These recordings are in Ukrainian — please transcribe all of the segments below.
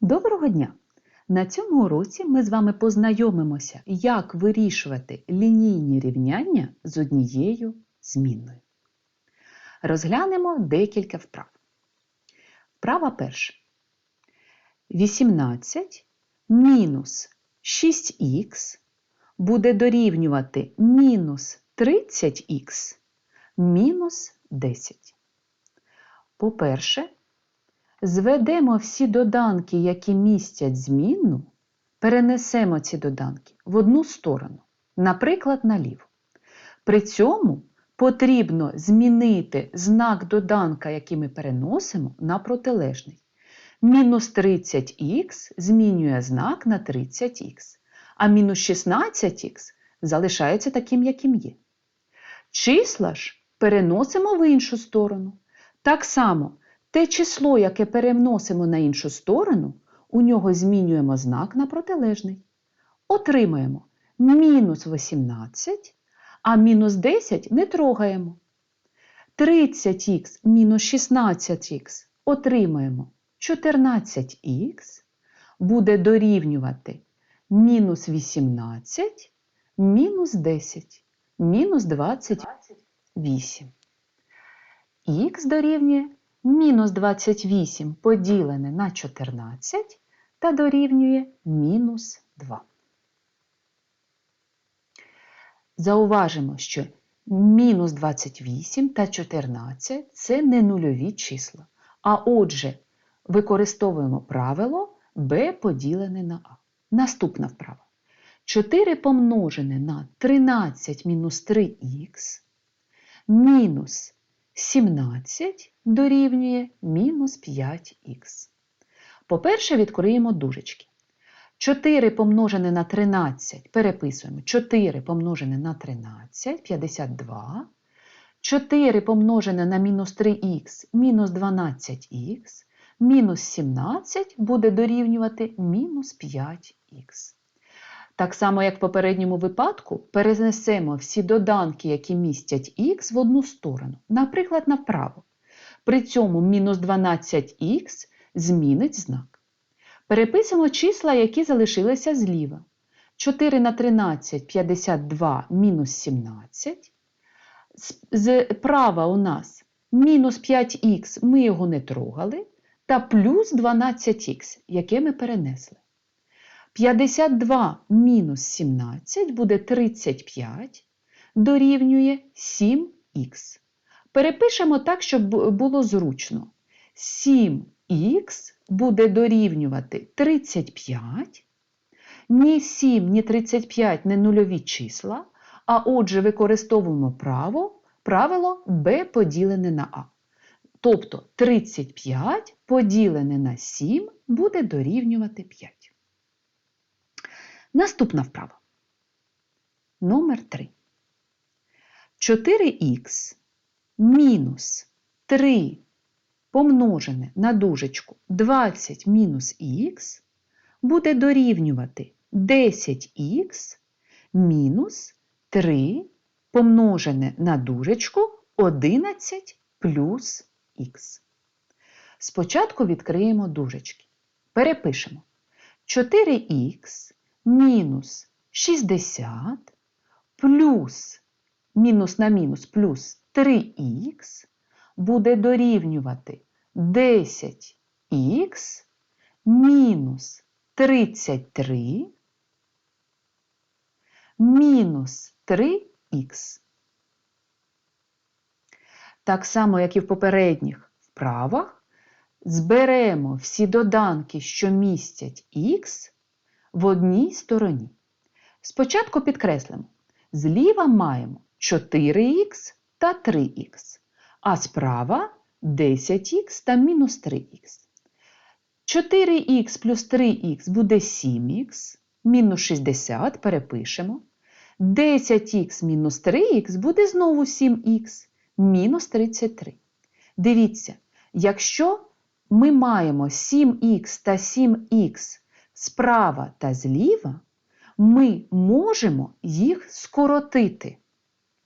Доброго дня! На цьому уроці ми з вами познайомимося, як вирішувати лінійні рівняння з однією змінною. Розглянемо декілька вправ. Вправа перша. 18 мінус 6х буде дорівнювати мінус 30х мінус 10. По-перше, зведемо всі доданки, які містять змінну, перенесемо ці доданки в одну сторону, наприклад, наліво. При цьому потрібно змінити знак доданка, який ми переносимо, на протилежний. Мінус 30х змінює знак на 30х, а мінус 16х залишається таким, яким є. Числа ж переносимо в іншу сторону. Так само те число, яке переносимо на іншу сторону, у нього змінюємо знак на протилежний. Отримаємо мінус 18, а мінус 10 не трогаємо. 30х мінус 16х отримаємо 14х, буде дорівнювати мінус 18, мінус 10, мінус 28. Х дорівнює мінус 28 поділене на 14 та дорівнює мінус 2. Зауважимо, що мінус 28 та 14 це не нульові числа. А отже, використовуємо правило b поділене на а. Наступна вправа. 4 помножене на 13 мінус 3х мінус 17 дорівнює мінус 5х. По-перше, відкриємо дужечки. 4 помножене на 13 переписуємо 4 помножене на 13 52. 4 помножене на мінус 3х мінус 12х, мінус 17 буде дорівнювати мінус 5х. Так само, як в попередньому випадку, перенесемо всі доданки, які містять х, в одну сторону, наприклад, направо. При цьому мінус 12х змінить знак. Переписуємо числа, які залишилися зліва. 4 на 13 52 мінус 17. Справа у нас мінус 5х, ми його не трогали, та плюс 12х, яке ми перенесли. 52 мінус 17 буде 35, дорівнює 7х. Перепишемо так, щоб було зручно. 7х буде дорівнювати 35. Ні 7, ні 35 не нульові числа, а отже, використовуємо право, правило b поділене на а. Тобто 35 поділене на 7 буде дорівнювати 5. Наступна вправа. Номер 3. 4х мінус 3 помножене на дужечку 20 мінус х буде дорівнювати 10х мінус 3 помножене на дужечку 11 плюс х. Спочатку відкриємо дужечки. Перепишемо 4х мінус 60 плюс мінус на мінус плюс 3х буде дорівнювати 10х мінус 33 мінус 3х. Так само, як і в попередніх вправах, зберемо всі доданки, що містять х, в одній стороні. Спочатку підкреслимо, зліва маємо 4х та 3х, а справа 10х та мінус 3х. 4х плюс 3х буде 7х, мінус 60 перепишемо. 10х мінус 3х буде знову 7х, мінус 33. Дивіться, якщо ми маємо 7х та 7х справа та зліва, ми можемо їх скоротити.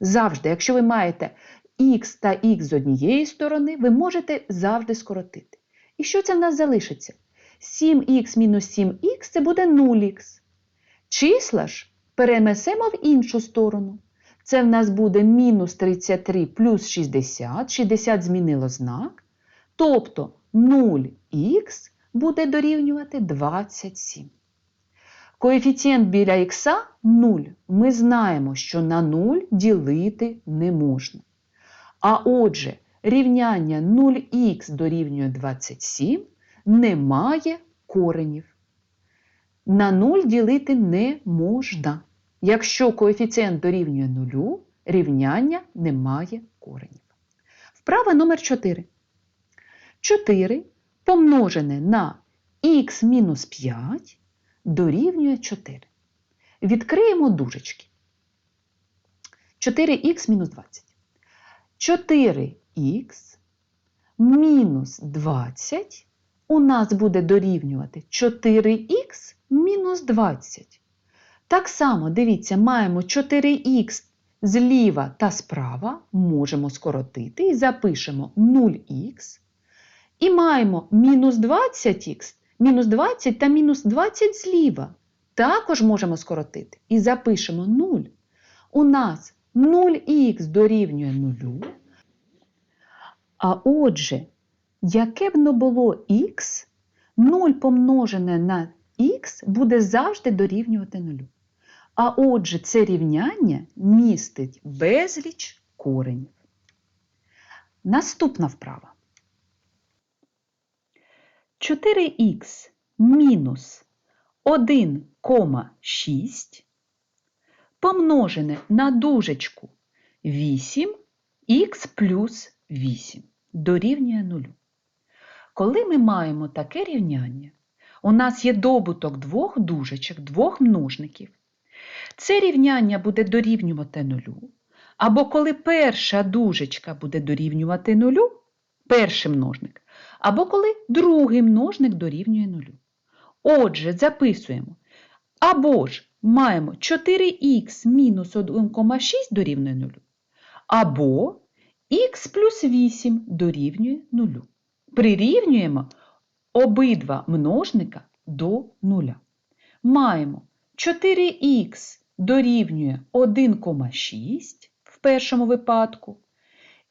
Завжди, якщо ви маєте х та х з однієї сторони, ви можете завжди скоротити. І що це в нас залишиться? 7х мінус 7х це буде 0х. Числа ж перенесемо в іншу сторону. Це в нас буде мінус 33 плюс 60, 60 змінило знак. Тобто 0х буде дорівнювати 27. Коефіцієнт біля х 0. Ми знаємо, що на 0 ділити не можна. А отже, рівняння 0х дорівнює 27 не має коренів. На 0 ділити не можна. Якщо коефіцієнт дорівнює 0, рівняння не має коренів. Вправа номер 4. 4 помножене на х мінус 5 дорівнює 4. Відкриємо дужечки. 4х мінус 20. 4х мінус 20 у нас буде дорівнювати 4х мінус 20. Так само, дивіться, маємо 4х зліва та справа, можемо скоротити і запишемо 0х. І маємо мінус 20х, мінус 20 та мінус 20 зліва. Також можемо скоротити і запишемо 0. У нас 0х дорівнює 0. А отже, яке б не було х, 0 помножене на х буде завжди дорівнювати 0. А отже, це рівняння містить безліч коренів. Наступна вправа. 4х мінус 1,6 помножене на дужечку 8х плюс 8 дорівнює 0. Коли ми маємо таке рівняння, у нас є добуток двох дужечок, двох множників. Це рівняння буде дорівнювати нулю. Або коли перша дужечка буде дорівнювати нулю, перший множник, або коли другий множник дорівнює нулю. Отже, записуємо. Або ж маємо 4х мінус 1,6 дорівнює 0, або х плюс 8 дорівнює 0. Прирівнюємо обидва множника до 0. Маємо 4х дорівнює 1,6 в першому випадку,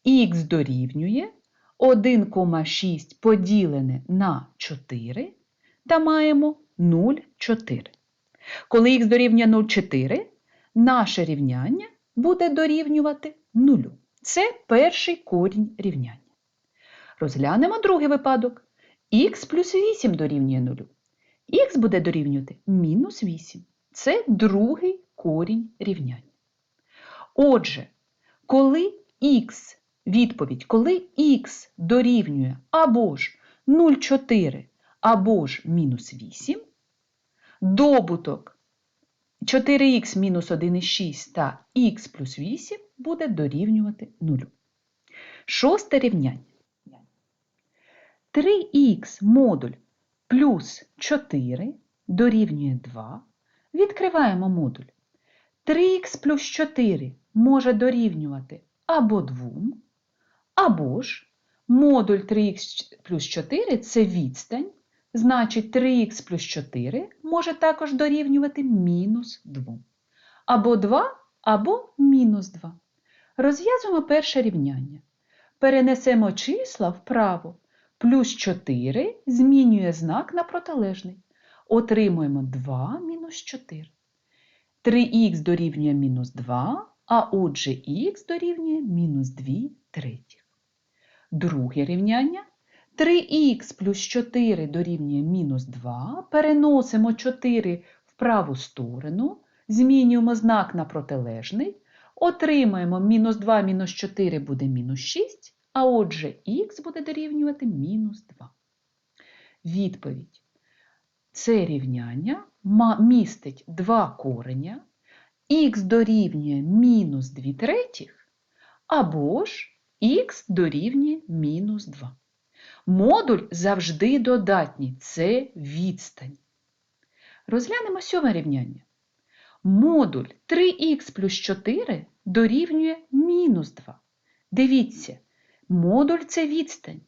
х дорівнює 1,6 поділене на 4 та маємо 0,4. Коли х дорівнює 0,4, наше рівняння буде дорівнювати 0. Це перший корінь рівняння. Розглянемо другий випадок. х плюс 8 дорівнює 0. Х буде дорівнювати мінус 8. Це другий корінь рівняння. Отже, коли х, відповідь, коли х дорівнює або ж 0,4, або ж мінус 8, добуток 4х мінус 1,6 та х плюс 8 буде дорівнювати 0. Шосте рівняння. 3х модуль плюс 4 дорівнює 2. Відкриваємо модуль. 3х плюс 4 може дорівнювати або 2, або ж модуль 3х плюс 4 це відстань, значить 3х плюс 4 може також дорівнювати мінус 2. Або 2, або мінус 2. Розв'язуємо перше рівняння. Перенесемо числа вправо. Плюс 4 змінює знак на протилежний. Отримуємо 2 мінус 4. 3х дорівнює мінус 2, а отже х дорівнює мінус 2 третіх. Друге рівняння. 3х плюс 4 дорівнює мінус 2. Переносимо 4 в праву сторону, змінюємо знак на протилежний. Отримаємо мінус 2 мінус 4 буде мінус 6, а отже х буде дорівнювати мінус 2. Відповідь. Це рівняння містить два кореня, х дорівнює мінус 2 третіх, або ж х дорівнює мінус 2. Модуль завжди додатній це відстань. Розглянемо сьоме рівняння. Модуль 3х плюс 4 дорівнює мінус 2. Дивіться, модуль це відстань.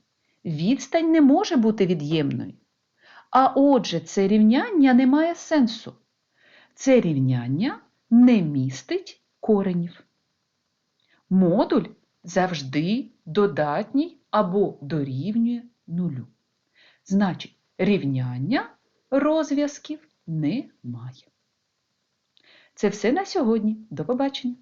Відстань не може бути від'ємною. А отже, це рівняння не має сенсу. Це рівняння не містить коренів. Модуль завжди додатній або дорівнює нулю. Значить, рівняння розв'язків немає. Це все на сьогодні. До побачення!